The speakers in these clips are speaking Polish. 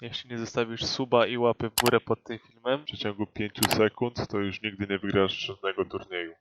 Jeśli nie zostawisz suba i łapy w górę pod tym filmem w przeciągu 5 sekund, to już nigdy nie wygrasz żadnego turnieju.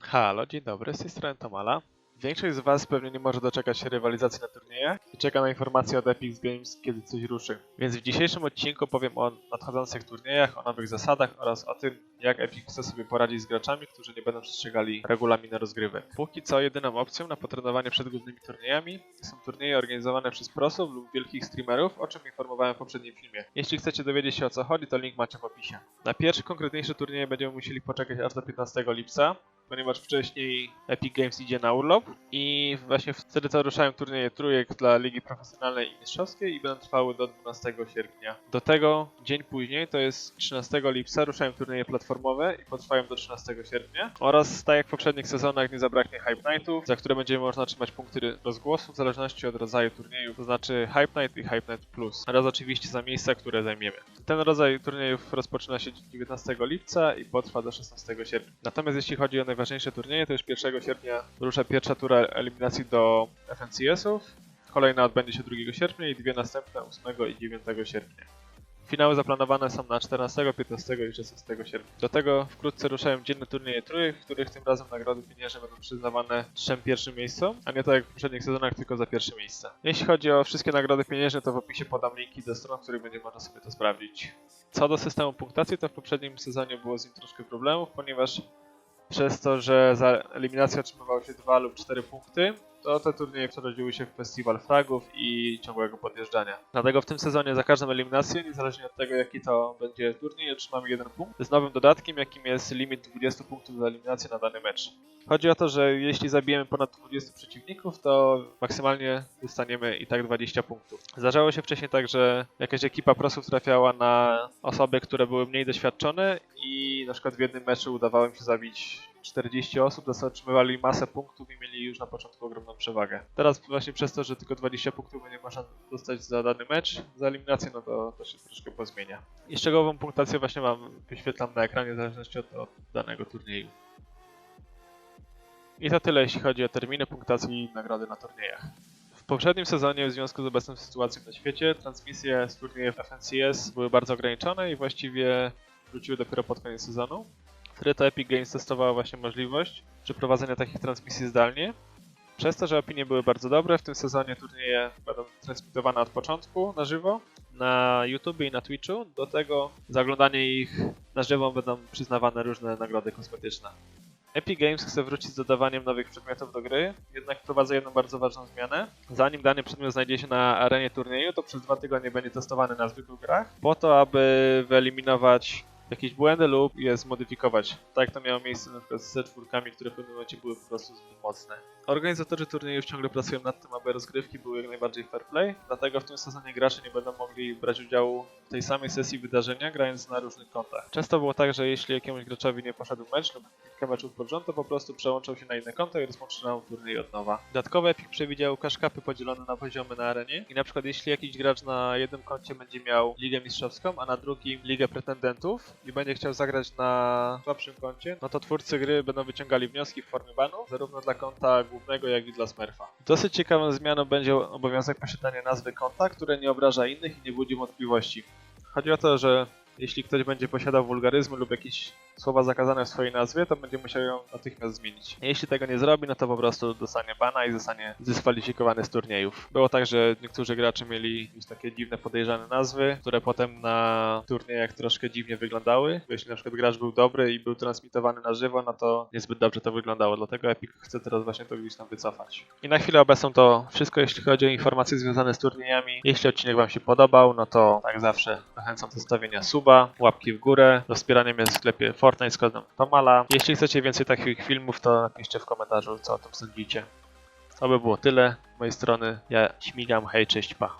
Halo, dzień dobry, z tej strony Tomala. Większość z Was pewnie nie może doczekać się rywalizacji na turniejach i czeka na informacje od Epic Games, kiedy coś ruszy. Więc w dzisiejszym odcinku powiem o nadchodzących turniejach, o nowych zasadach oraz o tym, jak Epic chce sobie poradzić z graczami, którzy nie będą przestrzegali regulaminu rozgrywek. Póki co jedyną opcją na potrenowanie przed głównymi turniejami są turnieje organizowane przez prosów lub wielkich streamerów, o czym informowałem w poprzednim filmie. Jeśli chcecie dowiedzieć się o co chodzi, to link macie w opisie. Na pierwsze konkretniejsze turnieje będziemy musieli poczekać aż do 15 lipca, ponieważ wcześniej Epic Games idzie na urlop i właśnie wtedy to ruszają turnieje trójek dla Ligi Profesjonalnej i Mistrzowskiej i będą trwały do 12 sierpnia. Do tego dzień później, to jest 13 lipca, ruszają turnieje platformowe i potrwają do 13 sierpnia oraz tak jak w poprzednich sezonach nie zabraknie Hype Nightów, za które będzie można otrzymać punkty rozgłosu w zależności od rodzaju turniejów, to znaczy Hype Night i Hype Night Plus oraz oczywiście za miejsca, które zajmiemy. Ten rodzaj turniejów rozpoczyna się 19 lipca i potrwa do 16 sierpnia. Natomiast jeśli chodzi o najważniejsze turnieje, to już 1 sierpnia rusza pierwsza tura eliminacji do FNCS-ów, kolejna odbędzie się 2 sierpnia i dwie następne 8 i 9 sierpnia. Finały zaplanowane są na 14, 15 i 16 sierpnia. Do tego wkrótce ruszają dzienne turnieje trójek, w których tym razem nagrody pieniężne będą przyznawane trzem pierwszym miejscom, a nie tak jak w poprzednich sezonach tylko za pierwsze miejsce. Jeśli chodzi o wszystkie nagrody pieniężne, to w opisie podam linki do stron, w których będzie można sobie to sprawdzić. Co do systemu punktacji, to w poprzednim sezonie było z nim troszkę problemów, ponieważ przez to, że za eliminację otrzymywało się 2 lub 4 punkty, to te turnieje przerodziły się w festiwal fragów i ciągłego podjeżdżania. Dlatego w tym sezonie za każdą eliminację, niezależnie od tego jaki to będzie turniej, otrzymamy jeden punkt z nowym dodatkiem, jakim jest limit 20 punktów za eliminację na dany mecz. Chodzi o to, że jeśli zabijemy ponad 20 przeciwników, to maksymalnie dostaniemy i tak 20 punktów. Zdarzało się wcześniej tak, że jakaś ekipa prosów trafiała na osoby, które były mniej doświadczone i na przykład w jednym meczu udawało im się zabić 40 osób, otrzymywali masę punktów i mieli już na początku ogromną przewagę. Teraz właśnie przez to, że tylko 20 punktów będzie można dostać za dany mecz, za eliminację, no to to się troszkę pozmienia. I szczegółową punktację właśnie mam, wyświetlam na ekranie w zależności od, od danego turnieju. I to tyle jeśli chodzi o terminy punktacji i nagrody na turniejach. W poprzednim sezonie w związku z obecną sytuacją na świecie transmisje z turniejów FNCS były bardzo ograniczone i właściwie wróciły dopiero pod koniec sezonu. To Epic Games testowało właśnie możliwość przeprowadzenia takich transmisji zdalnie. Przez to, że opinie były bardzo dobre, w tym sezonie turnieje będą transmitowane od początku na żywo na YouTube i na Twitchu. Do tego za oglądanie ich na żywo będą przyznawane różne nagrody kosmetyczne. Epic Games chce wrócić z dodawaniem nowych przedmiotów do gry, jednak wprowadza jedną bardzo ważną zmianę. Zanim dany przedmiot znajdzie się na arenie turnieju, to przez dwa tygodnie będzie testowany na zwykłych grach, po to, aby wyeliminować jakieś błędy lub je zmodyfikować. Tak to miało miejsce na przykład z C4, które w pewnym momencie były po prostu zbyt mocne. Organizatorzy turniejów ciągle pracują nad tym, aby rozgrywki były jak najbardziej fair play, dlatego w tym sezonie gracze nie będą mogli brać udziału w tej samej sesji wydarzenia, grając na różnych kontach. Często było tak, że jeśli jakiemuś graczowi nie poszedł mecz lub kilka meczów pod rząd, to po prostu przełączał się na inne konto i rozpoczynał turniej od nowa. Dodatkowo Epic przewidział kaszkapy podzielone na poziomy na arenie i na przykład jeśli jakiś gracz na jednym koncie będzie miał Ligę Mistrzowską, a na drugim Ligę Pretendentów i będzie chciał zagrać na słabszym koncie, no to twórcy gry będą wyciągali wnioski w formie banu, zarówno dla konta głównego, jak i dla Smurfa. Dosyć ciekawą zmianą będzie obowiązek posiadania nazwy konta, które nie obraża innych i nie budzi wątpliwości. Chodzi o to, że jeśli ktoś będzie posiadał wulgaryzmy lub jakieś słowa zakazane w swojej nazwie, to będzie musiał ją natychmiast zmienić. Jeśli tego nie zrobi, no to po prostu dostanie bana i zostanie dyskwalifikowany z turniejów. Było tak, że niektórzy gracze mieli jakieś takie dziwne, podejrzane nazwy, które potem na turniejach troszkę dziwnie wyglądały. Jeśli na przykład gracz był dobry i był transmitowany na żywo, no to niezbyt dobrze to wyglądało. Dlatego Epic chce teraz właśnie to gdzieś tam wycofać. I na chwilę obecną to wszystko, jeśli chodzi o informacje związane z turniejami. Jeśli odcinek Wam się podobał, no to jak zawsze zachęcam do zostawienia suba, łapki w górę, do wspierania mnie w sklepie Fortnite z kodem Tomala. Jeśli chcecie więcej takich filmów, to napiszcie w komentarzu, co o tym sądzicie. To by było tyle z mojej strony. Ja śmigam, hej, cześć, pa.